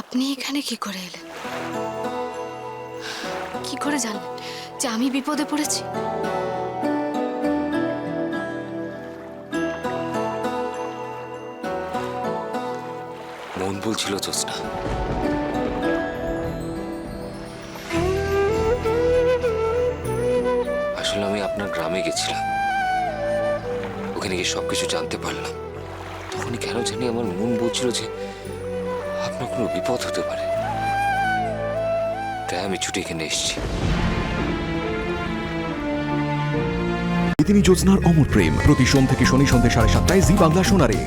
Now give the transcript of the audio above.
আপনি এখানে কি করে এলেন? কি করে জানলেন যে আমি বিপদে পড়েছি? মন বলছিল জোৎস্না আসলে আমি আপনার গ্রামে গেছিলাম। ওখানে গিয়ে সবকিছু জানতে পারলাম। তখনই কেন জানি আমার মন বলছিল যে আপনার কোনো বিপদ হতে পারে। তাই আমি ছুটি এখানে এসেছি। তিনি জ্যোৎস্নার অমর প্রেম। প্রতি সোম থেকে শনি সন্ধ্যে সাড়ে সাতটায় জি বাংলা শোনারে